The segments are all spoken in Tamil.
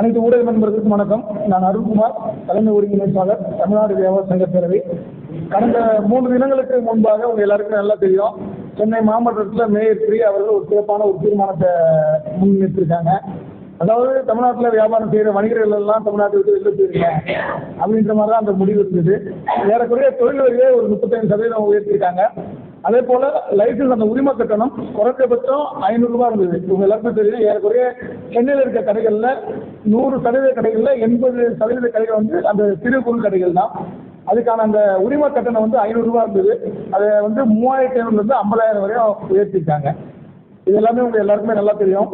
அனைத்து ஊடக நண்பர்களுக்கும் வணக்கம். நான் அருண்குமார் தலைமை ஒருங்கிணைப்பாளர் தமிழ்நாடு வியாபார சங்க பேரவை. கடந்த மூன்று தினங்களுக்கு முன்பாக உங்க எல்லாருக்கும் நல்லா தெரியும். சென்னை மாவட்டத்தில் மேயர் பிரி அவர்கள் ஒரு சிறப்பான ஒரு தீர்மானத்தை முன்னிறுத்திருக்காங்க அதாவது தமிழ்நாட்டில் வியாபாரம் செய்கிற வணிகர்கள் எல்லாம் தமிழ்நாட்டை விட்டு வெளில போயிருங்க அப்படின்ற மாதிரி தான் அந்த முடிவு இருந்தது. ஏறக்குறைய தொழில் வரியை ஒரு முப்பத்தைந்து சதவீதம் உயர்த்திருக்காங்க அதே போல லைசன்ஸ் அந்த உரிமை கட்டணம் குறைஞ்சபட்சம் ஐநூறுரூவா இருந்தது. இவங்க எல்லாருக்கும் தெரியும். ஏறக்குறைய சென்னையில் இருக்க கடைகளில் நூறு சதவீத கடைகளில் எண்பது சதவீத கடைகள் வந்து அந்த சிறு குறு கடைகள் தான். அதுக்கான அந்த உரிமை கட்டணம் வந்து ஐநூறுரூவா இருந்தது. அதை வந்து மூவாயிரத்தி ஐநூறுலேருந்து ஐம்பதாயிரம் வரையும் உயர்த்திட்டாங்க. இது எல்லாமே உங்களுக்கு எல்லாருக்குமே நல்லா தெரியும்.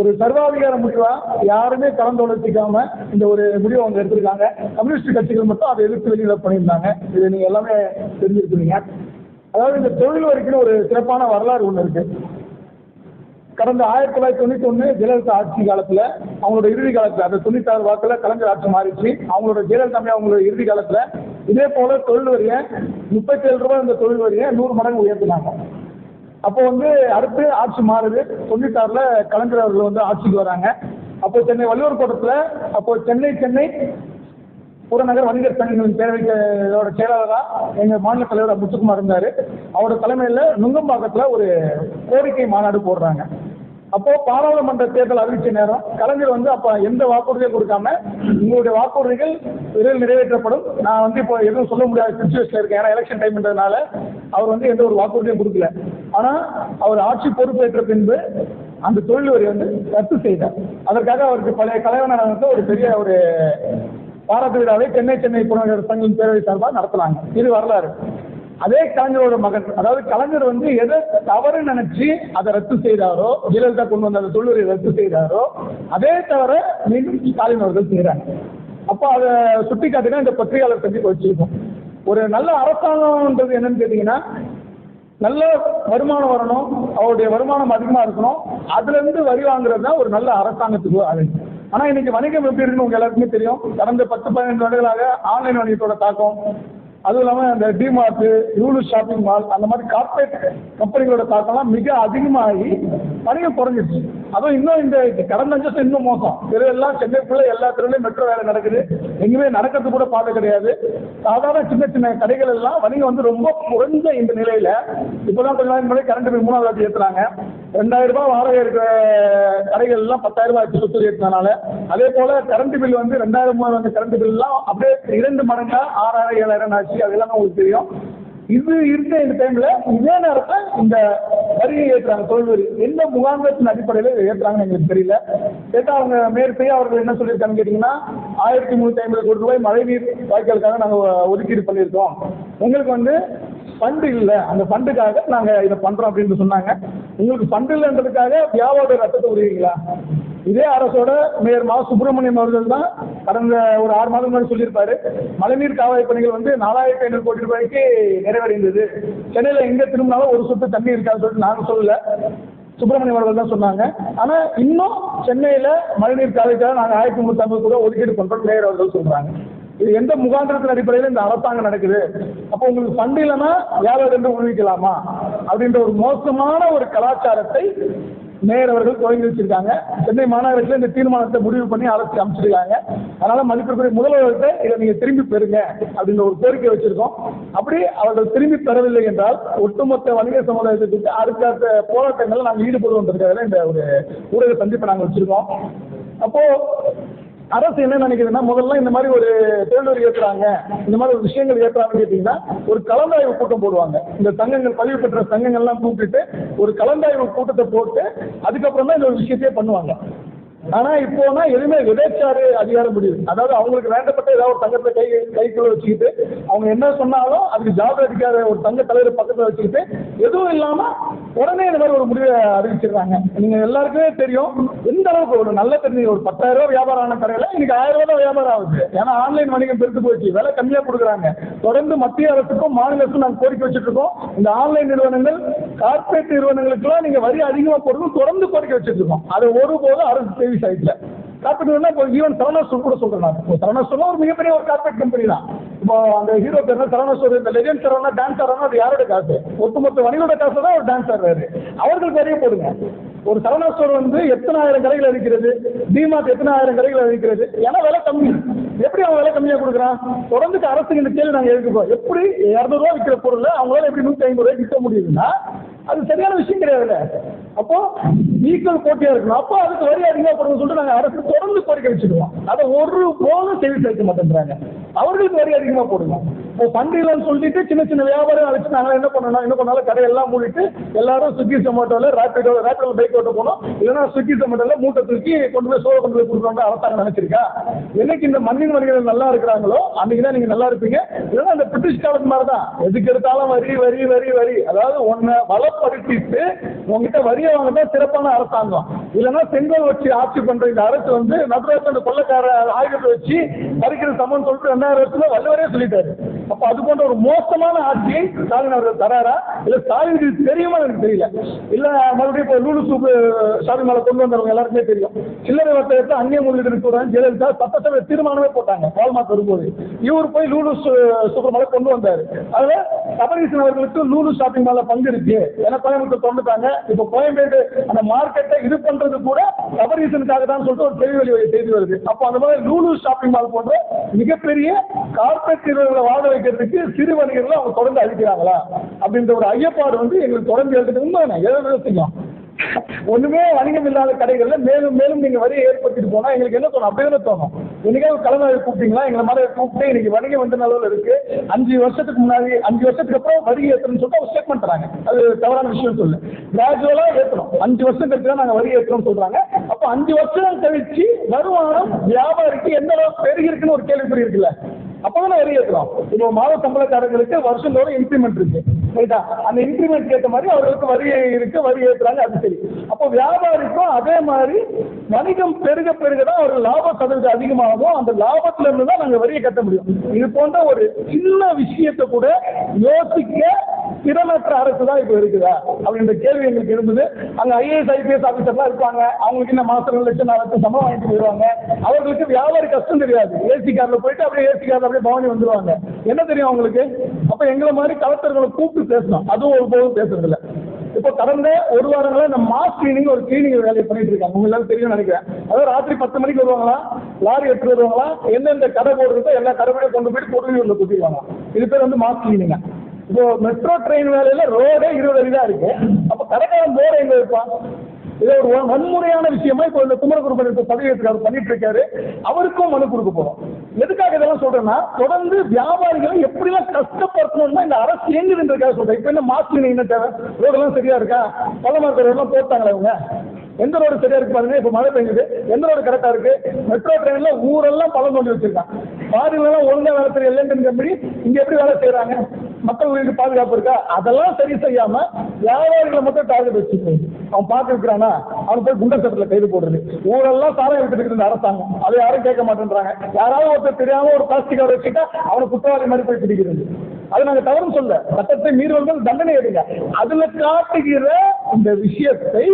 ஒரு சர்வாதிகார முடிவா யாருமே கலந்து கலந்தாலோசிக்காம இந்த ஒரு முடிவை அவங்க எடுத்திருக்காங்க. கம்யூனிஸ்ட் கட்சிகள் மட்டும் அதை எதிர்த்து வெளியில் பண்ணியிருந்தாங்க. இது நீங்க எல்லாமே தெரிஞ்சிருக்கிறீங்க. அதாவது இந்த தொழில் வரைக்கும் ஒரு சிறப்பான வரலாறு ஒன்று இருக்கு. கடந்த ஆயிரத்தி தொள்ளாயிரத்தி தொண்ணூத்தி ஒன்று ஜெயலலிதா ஆட்சி காலத்துல அவங்களோட இறுதி காலத்துல அந்த தொண்ணூத்தாறு வாக்குல கலைஞர் ஆட்சி மாறிச்சு அவங்களோட ஜெயலலிதா அவங்களோட இறுதி காலத்துல இதே போல தொழில் வரிய முப்பத்தி ஏழு ரூபாய் இந்த தொழில் வரிய நூறு மடங்கு உயர்த்தினாங்க. அப்போ வந்து அடுத்து ஆட்சி மாறுது. தொண்ணூத்தாறுல கலைஞர் அவர்கள் வந்து ஆட்சிக்கு வராங்க. அப்போ சென்னை வள்ளுவர் கோட்டத்துல அப்போ சென்னை சென்னை புறநகர் வணிகர் சங்கங்களின் பேரவையோட செயலாளராக எங்க மாநில தலைவர் முத்துக்குமார் இருந்தாரு. அவரோட தலைமையில நுங்கம்பாக்கத்துல ஒரு கோரிக்கை மாநாடு போடுறாங்க. அப்போ பாராளுமன்ற தேர்தல் அறிவிச்ச நேரம் கலைஞர் வந்து அப்ப எந்த வாக்குறுதியும் கொடுக்காம உங்களுடைய வாக்குறுதிகள் விரைவில் நிறைவேற்றப்படும். நான் வந்து இப்போ எதுவும் சொல்ல முடியாத சுச்சுவேஷன் இருக்கேன். ஏன்னா எலெக்ஷன் டைம்ன்றதுனால அவர் வந்து எந்த ஒரு வாக்குறுதியும் கொடுக்கல. ஆனா அவர் ஆட்சி பொறுப்பேற்ற பின்பு அந்த தொழில் வரி வந்து ரத்து செய்தார். அதற்காக அவருக்கு பழைய கலைவனர் வந்து ஒரு பெரிய ஒரு பாராட்டு விழாவை சென்னை சென்னை புறநகர் சங்கம் பேரவை சார்பாக நடத்துனாங்க இது வரலாறு. அதே கலைஞரோட மகன் அதாவது கலைஞர் வந்து எதை தவறு நினைச்சு அதை ரத்து செய்தாரோ ஜெயலலிதா கொண்டு வந்த அந்த தொழிலை ரத்து செய்தாரோ அதே தவிர மீண்டும் ஸ்டாலின் அவர்கள் செய்கிறாங்க அப்போ அதை சுட்டி காட்டினா இந்த பத்திரிகையாளர் சந்திப்பு வச்சிருக்கோம். ஒரு நல்ல அரசாங்கம்ன்றது என்னன்னு கேட்டீங்கன்னா நல்ல வருமானம் வரணும் அவருடைய வருமானம் அதிகமாக இருக்கணும் அதுலேருந்து வரி வாங்குறது தான் ஒரு நல்ல அரசாங்கத்துக்கு அது ஆனால் இன்னைக்கு வணிகம் எப்படி இருக்குன்னு உங்க எல்லாருக்குமே தெரியும். கடந்த பத்து பதினஞ்சு வருடங்களாக ஆன்லைன் வணிகத்தோட தாக்கம். அதுவும் இல்லாமல் அந்த டிமார்ட்டு யூலு ஷாப்பிங் மால் அந்த மாதிரி கார்பரேட் கம்பெனிகளோட தாக்கம்லாம் மிக அதிகமாகி வணிகம் குறைஞ்சிருச்சு. அதுவும் இன்னும் இந்த கடந்த அஞ்சு வருஷம் இன்னும் மோசம். தெருவெல்லாம் சென்னைக்குள்ள எல்லா தெருவிலையும் மெட்ரோ வேலை நடக்குது. எங்கேயுமே நடக்கிறது கூட பார்க்க கிடையாது. சாதாரண சின்ன சின்ன கடைகள் எல்லாம் வணிகம் வந்து ரொம்ப குறைஞ்ச இந்த நிலையில இப்போதான் கொஞ்ச நாள் முன்னாடி கரண்ட் பில் மூணாவது வாட்டி ஏற்றுறாங்க ரெண்டாயிரம் ரூபாய் வாடகை இருக்கிற கடைகள் எல்லாம் பத்தாயிரம் ரூபாய் ஆச்சு ஏற்றினால அதே போல கரண்ட் பில் வந்து ரெண்டாயிரம் ரூபாய் வந்து கரண்ட் பில் எல்லாம் அப்படியே இரண்டு மடங்கா ஆறாயிரம் ஏழாயிரம் ஆச்சு. அதெல்லாம் உங்களுக்கு தெரியும். இது இருக்க இந்த டைம்ல இதே நேரத்தில் இந்த வரியை ஏற்றுறாங்க தோல்வரி எந்த முகாந்திரத்தின் அடிப்படையில் ஏற்றுறாங்கன்னு எங்களுக்கு தெரியல. கேட்டால் அவங்க மேற்கே அவர்கள் என்ன சொல்லியிருக்காங்கன்னு கேட்டீங்கன்னா ஆயிரத்தி முந்நூற்றி ஐம்பது கோடி ரூபாய் மழைநீர் வாய்க்காலுக்காக நாங்கள் ஒதுக்கீடு பண்ணியிருக்கோம். உங்களுக்கு வந்து ஃபண்டு இல்லை. அந்த ஃபண்டுக்காக நாங்கள் இதை பண்ணுறோம் அப்படின்னு சொன்னாங்க. உங்களுக்கு ஃபண்டு இல்லைன்றதுக்காக வியாபார ரத்தத்தை உதவிங்களா இதே அரசோட மேயர் மா சுப்பிரமணியம் அவர்கள் தான் கடந்த ஒரு ஆறு மாதம் முன்னாடி சொல்லியிருப்பாரு. மழைநீர் காவாய் பணிகள் வந்து நாலாயிரத்தி ஐநூறு கோடி ரூபாய்க்கு நிறைவடைந்தது. சென்னையில் எங்கே திரும்பினாலும் ஒரு சொட்டு தண்ணி இருக்காதுன்னு சொல்லிட்டு நாங்கள் சொல்லல. சுப்பிரமணியம் அவர்கள் தான் சொன்னாங்க. ஆனால் இன்னும் சென்னையில் மழைநீர் காலைக்காக நாங்கள் ஆயிரத்தி முன்னூத்தி ஐம்பது கூட ஒதுக்கீடு பண்றோம் மேயர் அவர்கள் சொல்கிறாங்க இது எந்த முகாந்திரத்தின் அடிப்படையில் இந்த அரசாங்கம் நடக்குது? அப்போ உங்களுக்கு ஃபண்ட் இல்லைன்னா வியாபாரம் என்று உருவிக்கலாமா அப்படின்ற ஒரு மோசமான ஒரு கலாச்சாரத்தை மேயர் அவர்கள் துவங்கி வச்சிருக்காங்க. சென்னை மாநகரத்தில் இந்த தீர்மானத்தை முடிவு பண்ணி அழைச்சி அமைச்சிருக்காங்க. அதனால மதிப்பிற்குரிய முதல்வர்கிட்ட இதை நீங்க திரும்பி பெறுங்க அப்படின்ற ஒரு கோரிக்கை வச்சிருக்கோம். அப்படி அவர்கள் திரும்பி பெறவில்லை என்றால் ஒட்டுமொத்த வணிக சமுதாயத்துக்கு அடுத்த போராட்டங்களில் நாங்கள் ஈடுபடுவோன்றதுக்காக இந்த ஒரு ஊடக சந்திப்பை நாங்கள் வச்சிருக்கோம். அப்போ அரசு என்ன நினைக்குதுன்னா முதல்ல இந்த மாதிரி ஒரு தேர்தல் ஏற்றுறாங்க இந்த மாதிரி ஒரு விஷயங்கள் ஏற்றுறாங்கன்னு கேட்டிங்கன்னா ஒரு கலந்தாய்வு கூட்டம் போடுவாங்க. இந்த சங்கங்கள் பதிவு பெற்ற சங்கங்கள்லாம் கூப்பிட்டு ஒரு கலந்தாய்வு கூட்டத்தை போட்டு அதுக்கப்புறம் தான் இந்த ஒரு விஷயத்தையே பண்ணுவாங்க. ஆனா இப்போனா எதுவுமே விதைச்சாரு அதிகாரம் முடியுது அதாவது அவங்களுக்கு வேண்டப்பட்ட ஏதாவது ஒரு தங்கத்தை கை கைக்குள்ள வச்சுக்கிட்டு அவங்க என்ன சொன்னாலும் அதுக்கு ஜாப் அதிகார ஒரு தங்க தலைவர் பக்கத்துல வச்சுக்கிட்டு எதுவும் இல்லாம உடனே இந்த மாதிரி ஒரு முடிவை அறிவிச்சிடுறாங்க நீங்க எல்லாருக்குமே தெரியும் எந்த அளவுக்கு ஒரு நல்ல தெரிஞ்சு ஒரு பத்தாயிரம் ரூபாய் வியாபாரம் ஆன கடையில இன்னைக்கு ஆயிரம் ரூபாய் தான் வியாபாரம் ஆகுது. ஏன்னா ஆன்லைன் வணிகம் பெருத்து போச்சு. விலை கம்மியா கொடுக்குறாங்க. தொடர்ந்து மத்திய அரசுக்கும் மாநில அரசுக்கும் நாங்கள் கோரிக்கை வச்சுட்டு இருக்கோம் இந்த ஆன்லைன் நிறுவனங்கள் கார்பரேட் நிறுவனங்களுக்குலாம் நீங்க வரி அதிகமாக போடுறது தொடர்ந்து கோரிக்கை வச்சுட்டு இருக்கோம் அதை ஒருபோதும் அரசு சேவை சைட்ல கார்பெட் இப்போ ஈவன் சரவணா கூட சொல்கிறேன் நான் இப்போ ஒரு மிகப்பெரிய ஒரு கார்பெட் கம்பெனி தான். இப்போ அந்த ஹீரோ பேர் சரவணா ஸ்டோர் இந்த லெஜெண்ட் சரவணா டான்ஸ் ஆடுறா அது யாரோட காசு? ஒட்டுமொத்த வணிகோட காசு தான் ஒரு டான்ஸ் ஆடுறாரு அவர்கள் பெரிய போடுங்க. ஒரு சரவணா ஸ்டோர் வந்து எத்தனை ஆயிரம் கடைகள் இருக்கிறது டிமார்ட் எத்தனை ஆயிரம் கடைகள் இருக்கிறது ஏன்னா விலை கம்மி. எப்படி அவன் விலை கம்மியாக கொடுக்குறான்? தொடர்ந்து அரசுக்கு இந்த கேள்வி நாங்கள் எழுதுகிறோம் எப்படி இரநூறுவா விற்கிற பொருள் அவங்களால எப்படி நூற்றி ஐம்பது ரூபாய் விற்க முடியுதுன்னா அது சரியான விஷயம் கிடையாதுல்ல. அப்போ ஈக்குவல் போட்டியா இருக்கணும். அப்போ அதுக்கு வரி அதிகமா போடணும்னு சொல்லிட்டு நாங்க அரசு தொடர்ந்து கோரிக்கை வச்சிருக்கோம். அதை ஒரு போதும் செவி சேர்க்க மாட்டேன்றாங்க. அவர்களுக்கு வரி அதிகமா போடுவோம் இப்போ பண்டிகைன்னு சொல்லிட்டு சின்ன சின்ன வியாபாரம் அழைச்சு நாங்கள் என்ன பண்ணணும்? என்ன பண்ணாலும் கடையெல்லாம் மூடிட்டு எல்லாரும் ஸ்விக்கி ஜொமேட்டோல ரேபிடோ ரேபிடோ பைக் ஓட்ட போனோம். இல்லைன்னா ஸ்விக்கி ஜொமேட்டோல மூட்டை தூக்கி கொண்டு போய் சோழ கொண்டு போய் கொடுக்குறாங்க அரசாங்கம் நினைச்சிருக்கா? என்னைக்கு இந்த மண்ணின் வணிகர்கள் நல்லா இருக்கிறாங்களோ அன்னைக்கு தான் நீங்க நல்லா இருப்பீங்க. இல்லைன்னா அந்த பிரிட்டிஷ் காலத்து மாதிரி தான் எதுக்கு எடுத்தாலும் வரி வரி வரி வரி. அதாவது உன்னை வளப்படுத்திட்டு உங்ககிட்ட வரியை வாங்க சிறப்பான அரசாங்கம். இல்லைன்னா செங்கல் வச்சு ஆட்சி பண்ற இந்த அரசு வந்து நடுராஜ் அந்த கொள்ளக்கார ஆயுதத்தை வச்சு பறிக்கிற சமம் சொல்லிட்டு ரெண்டாயிரம் வருஷத்துல வல்லவரே சொல்லிட்டாரு. அப்ப அது போன்ற ஒரு மோசமான ஆட்சியை ஸ்டாலின் அவர்கள் தராரா? இல்ல ஸ்டாலினுக்கு தெரியுமா எனக்கு தெரியல. இல்ல மறுபடியும் இப்போ லூலு சூப்பு ஷாப்பிங் மேல கொண்டு வந்தவங்க எல்லாருக்குமே தெரியும். சில்லறை வர்த்தகத்தை அந்நிய முதலீடு சொல்றாங்க ஜெயலலிதா சட்டசபை தீர்மானமே போட்டாங்க வால்மார்ட் வரும்போது. இவர் போய் லூலு சூப்பர் மேல கொண்டு வந்தாரு. அதுல கபரீசன் அவர்களுக்கு லூலு ஷாப்பிங் மேல பங்கு இருக்கு. ஏன்னா கோயம்புத்தூர் தொண்டுட்டாங்க. இப்போ கோயம்பேடு அந்த மார்க்கெட்டை இது பண்றது கூட கபரீசனுக்காக தான் சொல்லிட்டு ஒரு கேள்வி வெளி செய்தி வருது. அப்போ அந்த மாதிரி லூலு ஷாப்பிங் மால் போன்ற மிகப்பெரிய கார்பரேட் நிறுவனங்களை வாழ வைக்கிறதுக்கு சிறு வணிகர்களை அவங்க தொடர்ந்து அழிக்கிறாங்களா? அப்படின்ற ஒரு ஐயப்பாடு வந்து எங்களுக்கு தொடர்ந்து எழுதுறது எழுத செய்யும் ஒண்ணுமே வணிகம் இல்லாத கடைகள்ல மேலும் மேலும் நீங்க வரியை ஏற்படுத்திட்டு போனா எங்களுக்கு என்ன தோணும்? அப்படியே தோணும். என்னைக்காவது கலந்தாய்வு கூப்பிட்டீங்களா? எங்களை மாதிரி கூப்பிட்டு இன்னைக்கு வணிகம் வந்து அளவில் இருக்கு? அஞ்சு வருஷத்துக்கு முன்னாடி அஞ்சு வருஷத்துக்கு அப்புறம் வரி ஏற்றணும்னு சொல்லிட்டு ஒரு ஸ்டேட்மெண்ட் தராங்க. அது தவறான விஷயம் சொல்லு கிராஜுவலா ஏற்றணும். அஞ்சு வருஷம் கழிச்சு தான் நாங்க வரி ஏற்றோம்னு சொல்றாங்க. அப்போ அஞ்சு வருஷம் கழிச்சு வருமானம் வியாபாரிக்கு எந்த அளவுக்கு பெருகிருக்குன்னு ஒரு கேள்விக்குறி இருக்குல்ல. அப்பதான் வரி ஏற்றுறோம் இப்போ மாத சம்பளக்காரர்களுக்கு வருஷத்தோட தோறும் இன்க்ரிமெண்ட் இருக்கு ரைட்டா அந்த இன்க்ரிமெண்ட் ஏற்ற மாதிரி அவர்களுக்கு வரி இருக்கு வரி ஏற்றுறாங்க அது சரி. அப்போ வியாபாரிக்கும் அதே மாதிரி வணிகம் பெருக பெருக தான் ஒரு லாப சதவீதம் அதிகமாகும். அந்த லாபத்துல இருந்து தான் நாங்கள் வரியை கட்ட முடியும். இது போன்ற ஒரு சின்ன விஷயத்தை கூட யோசிக்க திறமற்ற அரசு தான் இப்போ இருக்குதா? அப்படின்ற கேள்வி எங்களுக்கு இருந்தது. அங்க ஐஏஎஸ் ஐபிஎஸ் ஆபீசர்லாம் இருப்பாங்க. அவங்களுக்கு என்ன மாசம் லட்சம் நாலு சம்பளம் வாங்கிட்டு போயிடுவாங்க. அவர்களுக்கு வியாபாரி கஷ்டம் தெரியாது. ஏசி கார்ல போயிட்டு அப்படியே ஏசி கார்ல அப்படியே பவனி வந்துருவாங்க. என்ன தெரியும் அவங்களுக்கு? அப்ப எங்களை மாதிரி கலெக்டர்களை கூப்பிட்டு பேசணும். அதுவும் ஒரு போதும் பேசுறது இல்லை. இப்போ கடந்த ஒரு வாரங்களா இந்த மாஸ் கிளீனிங் ஒரு கிளீனிங் வேலையை பண்ணிட்டு இருக்காங்க. உங்களுக்கு எல்லாரும் தெரியும் நினைக்கிறேன். அதாவது ராத்திரி பத்து மணிக்கு வருவாங்களா? லாரி எடுத்து வருவாங்களா? எந்தெந்த கடை போடுறதோ எல்லா கடைகளையும் கொண்டு போயிட்டு கொடுவையூர்ல குத்திடுவாங்க இது பேர் வந்து மாஸ் கிளீனிங்க இப்போ மெட்ரோ ட்ரெயின் வேலையில ரோடே இருபது அடி தான் இருக்கு. அப்ப கடைக்காரன் போர் எங்க இருப்பான்? இது ஒரு வன்முறையான விஷயமா இப்போ இந்த குமரகுருபன் இப்ப பதவியேற்று அவர் பண்ணிட்டு இருக்காரு. அவருக்கும் மனு கொடுக்க போறோம். எதுக்காக இதெல்லாம் சொல்றேன்னா தொடர்ந்து வியாபாரிகளை எப்படிலாம் கஷ்டப்படுத்தணும்னா இந்த அரசு இயங்குதுன்றதுக்காக சொல்றேன். இப்ப என்ன மாஸ்க் என்ன தேவை? ரோடெல்லாம் சரியா இருக்கா? பள்ளமார்க்க ரோடெல்லாம் போட்டாங்களா இவங்க? எந்த ரோடு சரியா இருக்கு பாருங்க. இப்ப மழை பெய்யுது. எந்த ரோடு கரெக்டா இருக்கு? மெட்ரோ ட்ரெயின்ல ஊரெல்லாம் பழம் கொண்டு வச்சிருக்கான் பாரிலாம் ஒழுங்கா வேலை செய்ய கம்பெனி இங்க எப்படி வேலை செய்யறாங்க மக்கள் உயிருக்கு பாதுகாப்பு இருக்கா? அதெல்லாம் சரி செய்யாம வியாபாரிகளை மட்டும் டார்கெட் வச்சுக்கணும் அவன் பார்த்து இருக்கிறானா அவன் போய் குண்டர் சட்டத்தில் கைது போடுறது. ஊரெல்லாம் சாரம் எடுத்துட்டு இருந்த அரசாங்கம். அதை யாரும் கேட்க மாட்டேன்றாங்க. யாராவது ஒருத்தர் தெரியாம ஒரு பிளாஸ்டிக் கவர் வச்சுட்டா அவனை குற்றவாளி மாதிரி போய் பிடிக்கிறது. அது நாங்க தவறு சொல்ல. சட்டத்தை மீறுவர்கள் தண்டனை எடுங்க அதுல காட்டுகிற இந்த விஷயத்தை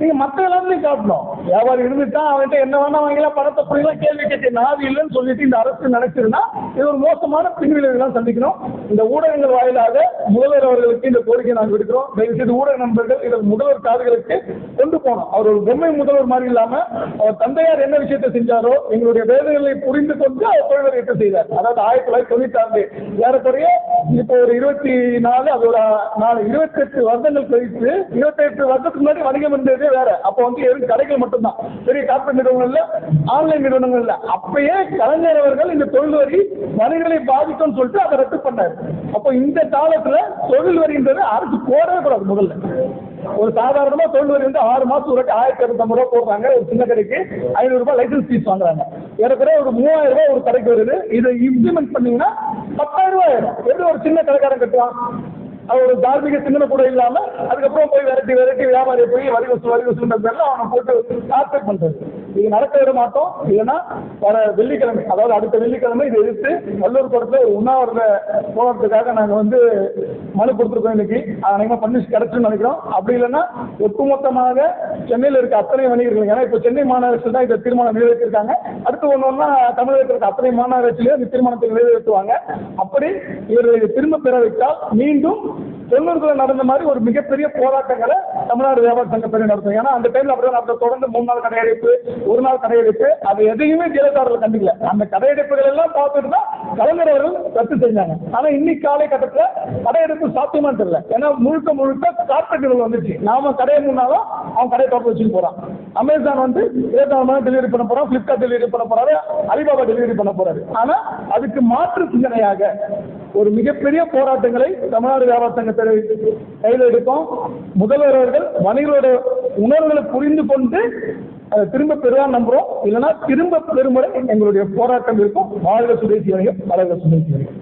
நீங்க மத்த எல்லாத்தையும் காட்டணும். வியாபாரி இருந்துட்டா அவன்கிட்ட என்ன வேணா வாங்கலாம் பணத்தை புரியலாம் கேள்வி கேட்டேன் நாதி இல்லைன்னு சொல்லிட்டு இந்த அரசு நினைச்சிருந்தா இது ஒரு மோசமான பின்விளைவுகள்லாம் சந்திக்கணும். இந்த ஊடகங்கள் வாயிலாக முதல்வர் அவர்களுக்கு இந்த கோரிக்கை நாங்கள் விடுக்கிறோம். தயவுசெய்து ஊடக நண்பர்கள் இதை முதல்வர் காதுகளுக்கு கொண்டு போகணும். அவர் ஒரு பொம்மை முதல்வர் மாதிரி இல்லாம அவர் தந்தையார் என்ன விஷயத்தை செஞ்சாரோ எங்களுடைய வேதனைகளை புரிந்து கொண்டு அவர் தொழிலர் ஏற்று செய்தார். அதாவது ஆயிரத்தி தொள்ளாயிரத்தி தொண்ணூத்தி ஆறு ஏறக்குறைய இப்போ ஒரு இருபத்தி நாலு அதோட நாலு இருபத்தெட்டு வருடங்கள் கழித்து இருபத்தெட்டு வருஷத்துக்கு முன்னாடி வணிகம் இருந்தது. வேற. அப்போ வந்து வெறும் கடைகள் மட்டும்தான். பெரிய கார்பரேட் நிறுவனங்கள்ல ஆன்லைன் நிறுவனங்கள்ல அப்பயே கலைஞர் அவர்கள் இந்த தொழில் வரி வணிகங்களை பாதிக்கும்னு சொல்லிட்டு அதை ரத்து பண்ணாரு. அப்போ இந்த காலத்துல தொழில் வரின்றது அரசு போடவே கூடாது முதல்ல. ஒரு சாதாரணமா தொழில் வரி வந்து ஆறு மாசம் ஒரு ஆயிரத்தி இரநூத்தம்பது ரூபா போடுறாங்க. ஒரு சின்ன கடைக்கு ஐநூறு ரூபாய் லைசன்ஸ் ஃபீஸ் வாங்குறாங்க. ஏறக்குறைய ஒரு மூவாயிரம் ரூபாய் ஒரு கடைக்கு வருது. இதை இம்ப்ளிமெண்ட் பண்ணீங்கன்னா பத்தாயிரம் ரூபாய் ஆயிடும். எப்படி ஒரு சின்ன கடைக்காரன் கட்டுவான்? அவர் ஒரு தார்மீக சிந்தனை கூட இல்லாம அதுக்கப்புறம் போய் விரட்டி விரட்டி வியாபாரி போய் வரி வசூல் வரி வசூல் அவனை போட்டு டார்ச்சர் பண்றது. இது நடக்க விட மாட்டோம். இல்லைன்னா வர வெள்ளிக்கிழமை அதாவது அடுத்த வெள்ளிக்கிழமை இதை எதிர்த்து நல்லூர் கோட்டத்தில் ஒரு உண்ணாவிரத போராட்டத்துக்காக நாங்கள் வந்து மனு கொடுத்துருக்கோம் இன்னைக்கு. அநேகமாக பர்மிஷன் கிடைச்சுன்னு நினைக்கிறோம். அப்படி இல்லைன்னா ஒட்டுமொத்தமாக சென்னையில் இருக்க அத்தனை வணிகர்கள் ஏன்னா இப்போ சென்னை மாநகராட்சி தான் இந்த தீர்மானம் நிறைவேற்றிருக்காங்க. அடுத்து ஒன்று ஒன்றா தமிழகத்தில் இருக்க அத்தனை மாநகராட்சியிலே இந்த தீர்மானத்தை நிறைவேற்றுவாங்க. அப்படி இவர்களை திரும்ப பெற வைத்தால் மீண்டும் தொண்ணூறுகளில் நடந்த மாதிரி ஒரு மிகப்பெரிய போராட்டங்களை தமிழ்நாடு வியாபார சங்க பேர் நடத்தும். ஏன்னா அந்த டைம்ல அப்படியே நடந்த தொடர்ந்து மூணு நாள் கடையடைப்பு ஒரு நாள் கடையடைப்பு. அது எதையுமே ஜெயலலிதாவில் கண்டுக்கல. அந்த கடையடைப்புகள் எல்லாம் பார்த்துட்டு தான் கலைஞர் அவர்கள் ரத்து செஞ்சாங்க. ஆனா இன்னைக்கு காலை கட்டத்துல கடையடைப்பு சாத்தியமா தெரியல. ஏன்னா முழுக்க முழுக்க கார்பரேட்டுகள் வந்துச்சு. நாம கடையை முன்னாலும் அவன் கடையை திறந்து வச்சுட்டு போறான். அமேசான் வந்து இருபத்தி மணி டெலிவரி பண்ண போறான் பிளிப்கார்ட் டெலிவரி பண்ண போறாரு அலிபாபா டெலிவரி பண்ண போறாரு. ஆனா அதுக்கு மாற்று சிந்தனையாக ஒரு மிகப்பெரிய போராட்டங்களை தமிழ்நாடு வியாபார சங்க கையில் எடுக்கும் முதல்வர் அவர்கள் வணிகர்களோட உணர்வுகளை புரிந்து கொண்டு அதை திரும்ப பெறுவான் நம்புறோம். இல்லைன்னா திரும்ப பெறுமுறை எங்களுடைய போராட்டம் இருக்கும். வாழ்க சுதேசி வணிகம் வளர்க சுதேசி வணிகம்.